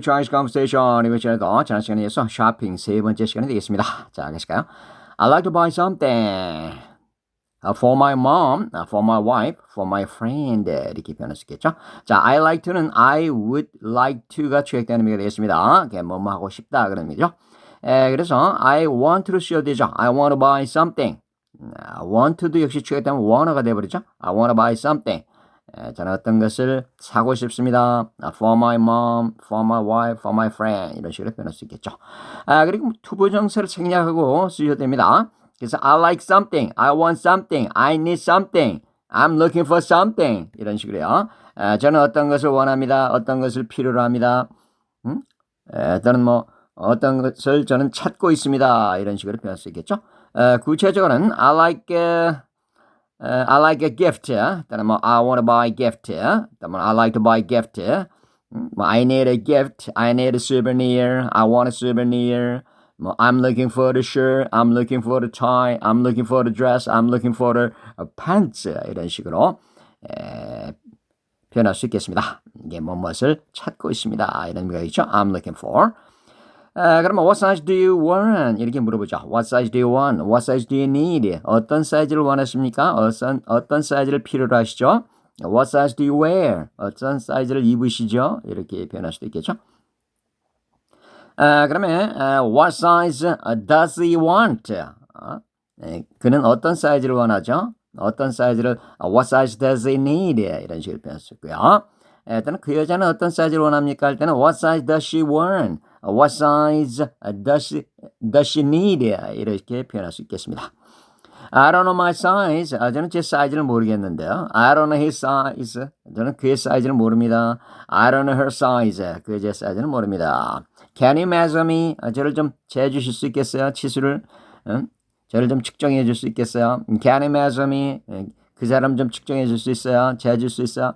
to Chinese Conversation. 이번 시간에도 지난 시간에 이어서 쇼핑 세 번째 시간이 되겠습니다. 자, 가실까요? I like to buy something. Uh, for my mom, uh, for my wife, for my friend 이렇게 표현할 수 있겠죠. 자, I like to는 I would like to가 취약되는 의미가 되겠습니다. 이게 뭐뭐 하고 싶다 그런 의미죠. 에, 그래서 I want to로 쓰여도 되죠. I want to buy something. 아, want to도 역시 취약되면 wanna가 돼버리죠. I want to buy something. 에, 저는 어떤 것을 사고 싶습니다. For my mom, for my wife, for my friend 이런 식으로 표현할 수 있겠죠. 아, 그리고 투부 정사를 생략하고 쓰셔도 됩니다. 그래서 I like something, I want something, I need something, I'm looking for something 이런 식으로요. 아, 저는 어떤 것을 원합니다. 어떤 것을 필요로 합니다. 음? 에, 또는 뭐 어떤 것을 저는 찾고 있습니다. 이런 식으로 표현할 수 있겠죠. 에, 구체적으로는 I like uh, uh, I like a gift. 또는 뭐 I want to buy a gift. 또는 뭐 I like to buy a gift. 음, 뭐 I need a gift. I need a souvenir. I want a souvenir. 뭐 I'm looking for the shirt. I'm looking for the tie. I'm looking for the dress. I'm looking for the pants. 이런 식으로 에, 표현할 수 있겠습니다. 이게 무엇을 찾고 있습니다. 이런 의미가 있죠. I'm looking for. 아, 그러면 what size do you want? 이렇게 물어보죠. What size do you want? What size do you need? 어떤 사이즈를 원하십니까? 어떤, 어떤 사이즈를 필요로 하시죠? What size do you wear? 어떤 사이즈를 입으시죠? 이렇게 표현할 수도 있겠죠. 아, 그러면 아, what size does he want? 아, 네, 그는 어떤 사이즈를 원하죠? 어떤 사이즈를 what size does he need? 이런 식으로. 에, 또는 그 여자는 어떤 사이즈를 원합니까? 할 때는 what size does she want? What size does does she need? 이렇게 표현할 수 있겠습니다. I don't know my size. 아, 저는 제 사이즈를 모르겠는데요. I don't know his size. 저는 그의 사이즈를 모릅니다. I don't know her size. 그의 제 사이즈는 모릅니다. Can you measure me? 아, 저를 좀 재주실 수 있겠어요? 치수를. 응? 저를 좀 측정해 줄 수 있겠어요? Can you measure me? 그 사람 좀 측정해 줄 수 있어요? 재줄 수 있어요?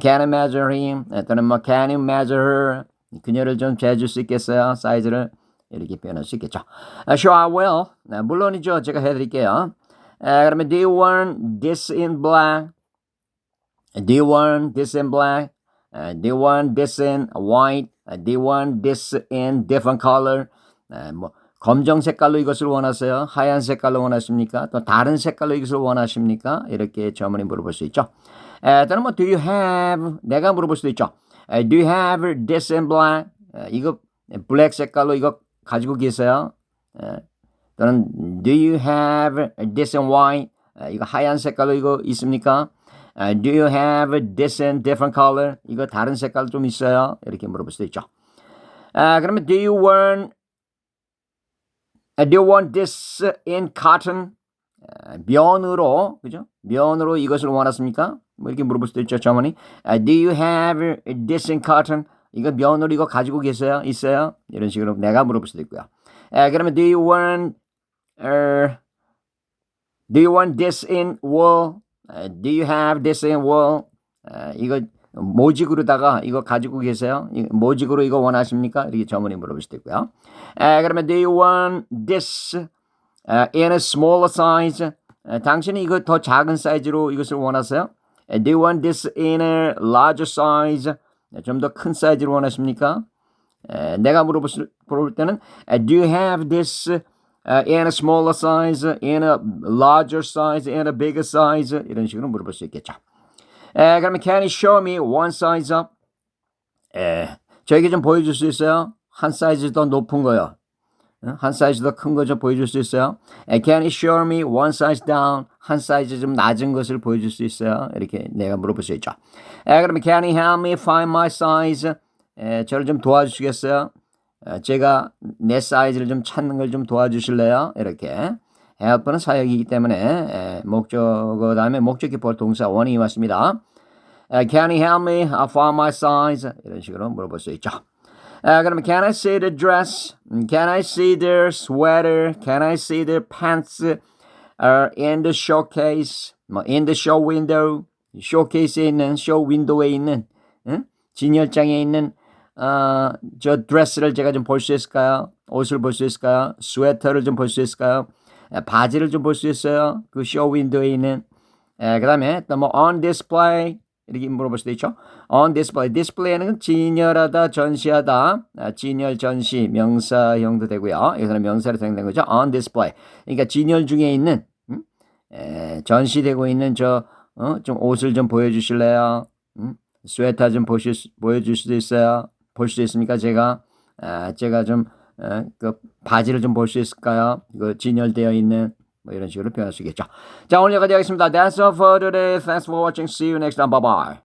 Can you measure him? 또는 뭐 Can you measure her? 그녀를 좀 재줄 수 있겠어요? 사이즈를 이렇게 표현할 수 있겠죠. Sure, I will. 물론이죠. 제가 해드릴게요. 그러면 Do you want this in black? Do you want this in black? Do you want this in white? Do you want this in different color? 뭐 검정 색깔로 이것을 원하세요? 하얀 색깔로 원하십니까? 또 다른 색깔로 이것을 원하십니까? 이렇게 점원이 물어볼 수 있죠. 에, 또는 뭐 Do you have? 내가 물어볼 수도 있죠. 에, Do you have this in black? 에, 이거 블랙 색깔로 이거 가지고 계세요? 에, 또는 Do you have this in white? 에, 이거 하얀 색깔로 이거 있습니까? 에, Do you have this in different color? 이거 다른 색깔 좀 있어요? 이렇게 물어볼 수도 있죠. 아, 그러면 Do you want Do you want this in cotton? 면으로 그죠? 면으로 이것을 원하십니까? 뭐 이렇게 물어볼 수도 있죠, 저머니. Do you have this in cotton? 이거 면으로 이거 가지고 계세요? 있어요? 이런 식으로 내가 물어볼 수도 있고요. 그러면 do you want uh, do you want this in wool? do you have this in wool? 이거 모직으로다가 이거 가지고 계세요? 모직으로 이거 원하십니까? 이렇게 저문이 물어볼 수도 있고요. 에, 그러면 do you want this in a smaller size? 에, 당신이 이거 더 작은 사이즈로 이것을 원하세요? 에, do you want this in a larger size? 좀 더 큰 사이즈로 원하십니까? 에, 내가 물어볼, 때는 do you have this uh, in a smaller size, in a larger size, in a bigger size? 이런 식으로 물어볼 수 있겠죠. 에, 그러면 can you show me one size up? 에, 저에게 좀 보여줄 수 있어요? 한 사이즈 더 높은 거요. 한 사이즈 더 큰 거 좀 보여줄 수 있어요? 에, can you show me one size down? 한 사이즈 좀 낮은 것을 보여줄 수 있어요? 이렇게 내가 물어볼 수 있죠. 에, 그러면 can you help me find my size? 에, 저를 좀 도와주시겠어요? 에, 제가 내 사이즈를 좀 찾는 걸 좀 도와주실래요? 이렇게. help는 사역이기 때문에 에, 목적어 다음에 목적기 볼 동사 원이 왔습니다. 에, can you help me find my size? 이런 식으로 물어볼 수 있죠. 에, 그러면 can I see the dress? Can I see their sweater? Can I see their pants uh, in the showcase? 뭐 in the show window? 쇼케이스에 있는 쇼 윈도우에 있는 응? 진열장에 있는 어, 저 드레스를 제가 좀 볼 수 있을까요? 옷을 볼 수 있을까요? 스웨터를 좀 볼 수 있을까요? 바지를 좀 볼 수 있어요. 그 쇼 윈도우에 있는. 그 다음에 또 뭐 on display 이렇게 물어볼 수도 있죠. on display. display는 진열하다, 전시하다. 아, 진열, 전시, 명사형도 되고요. 여기서는 명사로 사용된 거죠. on display. 그러니까 진열 중에 있는 음? 에, 전시되고 있는 저 어? 좀 옷을 좀 보여주실래요? 음? 스웨터 좀 보실 수- 보여줄 수도 있어요. 볼 수 있습니까? 제가 아, 제가 좀 어, 그 바지를 좀 볼 수 있을까요? 그 진열되어 있는 뭐 이런 식으로 표현할 수 있겠죠. 자 오늘 여기까지 하겠습니다. That's all for today. Thanks for watching. See you next time. Bye bye.